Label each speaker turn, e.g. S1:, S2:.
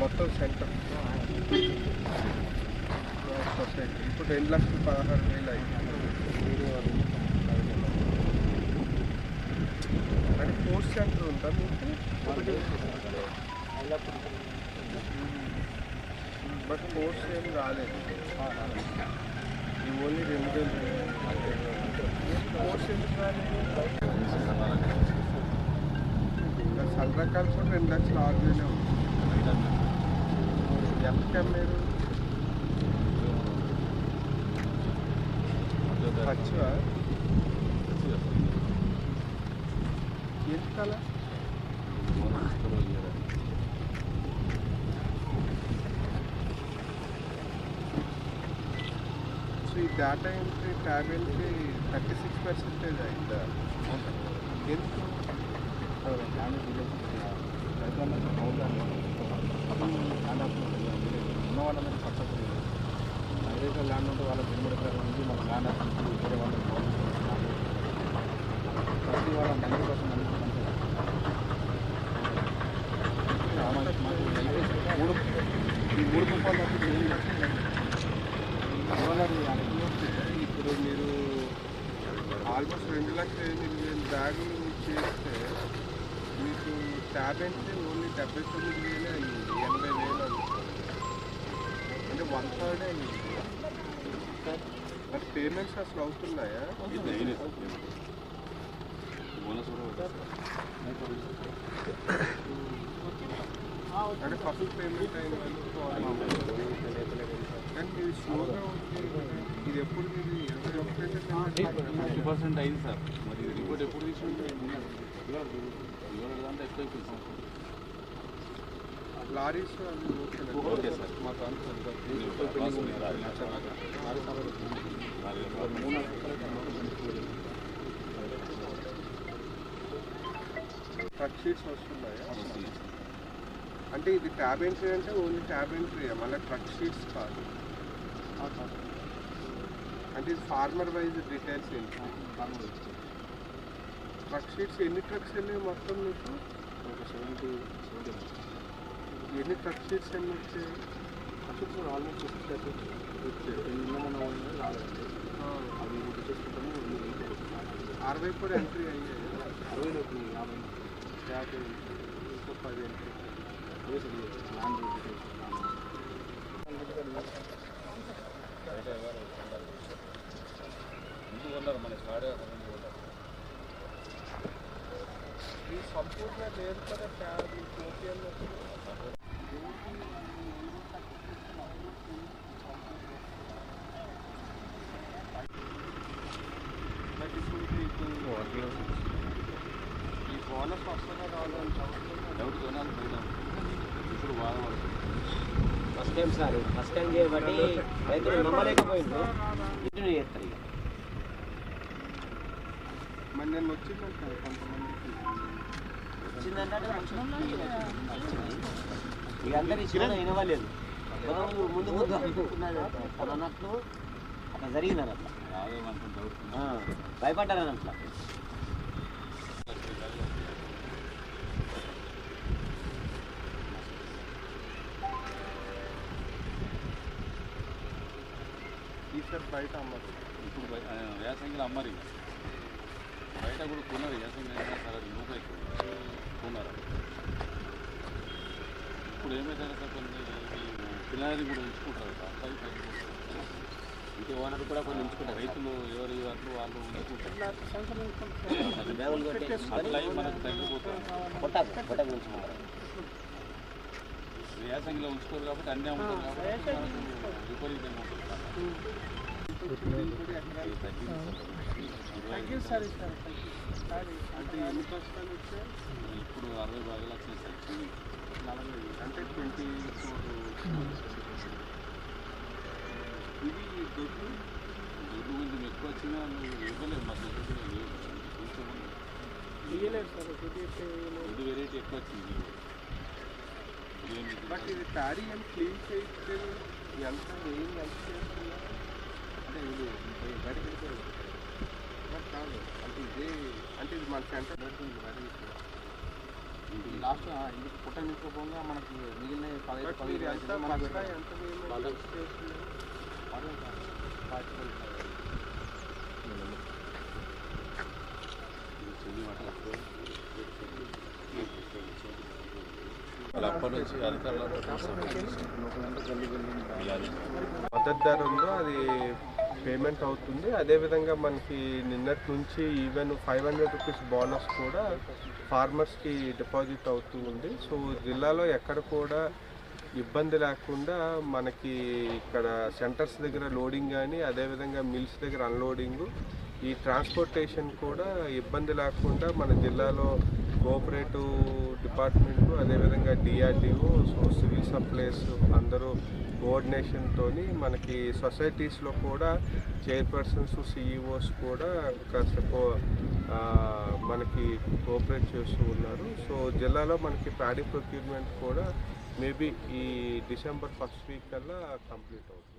S1: మొత్తం centre. Society ఇప్పుడు రెండు లక్షల పదహారు వేలు అయింది. అంటే కోర్స్ సెంటర్ ఉందా మీకు? బట్ కోర్స్ ఏం రాలేదు. ఈ ఓన్లీ రెండు వేలు. పోస్ట్ ఎందుకు రాలేదు? సంద్రకాలు కూడా రెండు లక్షల ఆరు వేలే ఉంది ఎంతకి అమ్మారు పచ్చివా ఎందుకలా సో ఈ data entry tab entry thirty six percentage అయిందా ఎందుకు
S2: ఉన్న వాళ్ళందరూ సక్సెస్ ఏదైతే ల్యాండ్ ఉంటే వాళ్ళకి ఎనిమిది నుంచి మన ల్యాండ్ అసలు వేరే వాళ్ళకి ప్రతి వాళ్ళ మంది కోసం మూడు ఈ మూడు రూపాయలు ఏం
S1: ఇప్పుడు మీరు ఆల్మోస్ట్ రెండు లక్షల ఎనిమిది వేలు బ్యాగులు చేస్తే మీకు ట్యాబ్ ఎంట్రీ ఓన్లీ డెబ్బై తొమ్మిది వేలే అయ్యింది ఎనభై వేలు అనుకోండి అంటే వన్ థర్డ్ అయ్యింది మరి పేమెంట్స్ అసలు అవుతున్నాయా? అంటే ఫస్ట్ పేమెంట్ అయిన కానీ ఇది స్లోగా ఉంది ఇది ఎప్పుడు ఇది ఇరవై ఒకటి
S2: ఫిఫ్టీ పర్సెంట్ అయింది సార్. మరి రిపోర్ట్ ఎప్పుడు తీసుకుంటే ఇవాళ ఇవాళ
S1: లారీస్ అవి ఓకేనా?
S2: Okay sir.
S1: మాకు అంత షీట్స్ వస్తున్నాయా అంటే ఇది ట్యాబ్ ఎంట్రీ అంటే ఓన్లీ ట్యాబ్ ఎంట్రీ మళ్ళీ ట్రక్ షీట్స్ కాదు అంటే ఇది ఫార్మర్ వైజ్ డీటెయిల్స్ ఏంటి ట్రక్ షీట్స్ ఎన్ని ట్రక్స్ వెళ్ళాయి మొత్తం మీకు?
S2: ఒక సెవెంటీ సెవెంటీ
S1: ఎన్ని ట్రక్ షీట్స్ ఎన్ని వచ్చాయి?
S2: అసలు ఆల్మోస్ట్ వచ్చాయి. రాలేదు అవి ఇది చేసుకుంటాము.
S1: అరవై కూడా ఎంట్రీ అయ్యాయి.
S2: అరవై లోపు యాభై. యాభై. ఇంకో పది ఎంట్రీ ల్యాండ్ డీటెయిల్స్ ముందు కొన్నారు మన సాడే
S1: ఈ సంపూర్ణ లేదు కదా ట్యాబ్ ఓపీఎల్ ఈ బోనస్ వస్తుందా రావాలని చదువుతున్నా
S2: డౌట్ కొనాలి పోయినాం ఇప్పుడు బాధపడుతుంది
S3: first time sir first time చేయబట్టి రైతులు నమ్మలేకపోయిండు ఇంటిని చేస్తారు ఇక
S1: మరి నేను
S3: అందరు ఇచ్చిన వినవలేదు ముందు ముందు అది అన్నట్లు అట్లా జరిగిందని అట్లా భయపడ్డారని అట్లా.
S1: ఈసారి బయట అమ్మరు.
S2: ఇప్పుడు వేసంగిలో అమ్మరు ఇక. బయట కూడా కొన్నారు వేసంగి అయినా సరే అది నూక ఎక్కువ కొన్నారు ఇప్పుడు ఏమైతే సార్ కొన్ని పిల్లలని కూడా ఉంచుకుంటారు సార్ పది పది
S3: ఇంటి ఓనర్ కూడా కొన్ని ఉంచుకుంటారు
S2: రైతులు ఎవరు అట్లు వాళ్ళు ఉంచుకుంటారు మనకు
S3: ఉంచుకుంటారు
S2: వేసంగిలో ఉంచుకోరు కాబట్టి అన్నీ అమ్ముతారు కాబట్టి విపరీతంగా ఉంటుంది ఇది తగ్గింది సార్. ఇరవై
S1: అంటే ఎన్ని బస్తాలు వచ్చాయి
S2: ఇప్పుడు అరవై బాగా లక్షలు సార్
S1: నలభై అంటే ట్వంటీ ఫోర్ ఇది దొడ్డు
S2: దుడ్డు కొంచెం ఎక్కువ వచ్చినా ఇవ్వలేదు మా దగ్గర లేవు కొంచెం దుడ్డు వెరైటీ ఎక్కువ వచ్చింది
S1: బట్ ఇది ప్యాడీ ఏం క్లీన్ చేస్తే ఎంత ఏం ఎంత చేస్తున్నారు అంటే ఇది బయట పెడితే కాదు అంటే ఇది అంటే ఇది మన సెంటర్ పెడుతుంది బయట
S2: లాస్ట్ ఇది పుట్ట నింపుకోగా మనకి మిగిలిన పదహైదు పదిహేను
S1: ఎంత
S2: మనకు
S1: ఎంత
S4: అప్పటి నుంచి
S1: మద్దతు ఉందో అది పేమెంట్ అవుతుంది. అదేవిధంగా మనకి నిన్నటి నుంచి even five hundred rupees bonus కూడా ఫార్మర్స్కి డిపాజిట్ అవుతూ ఉంది. సో జిల్లాలో ఎక్కడ కూడా ఇబ్బంది లేకుండా మనకి ఇక్కడ సెంటర్స్ దగ్గర లోడింగ్ కానీ అదేవిధంగా మిల్స్ దగ్గర అన్లోడింగ్ ఈ ట్రాన్స్పోర్టేషన్ కూడా ఇబ్బంది లేకుండా మన జిల్లాలో కోఆపరేటివ్ డిపార్ట్మెంట్ అదేవిధంగా డిఆర్డిఓ సో సివిల్ సప్లైస్ అందరూ కోఆర్డినేషన్తో మనకి సొసైటీస్లో కూడా చైర్పర్సన్స్ సిఈఓస్ కూడా కాస్త కో- మనకి కోఆపరేట్ చేస్తూ ఉన్నారు. సో జిల్లాలో మనకి ప్యాడీ ప్రొక్యూర్మెంట్ కూడా మేబీ ఈ డిసెంబర్ ఫస్ట్ వీక్ కల్లా కంప్లీట్ అవుతుంది.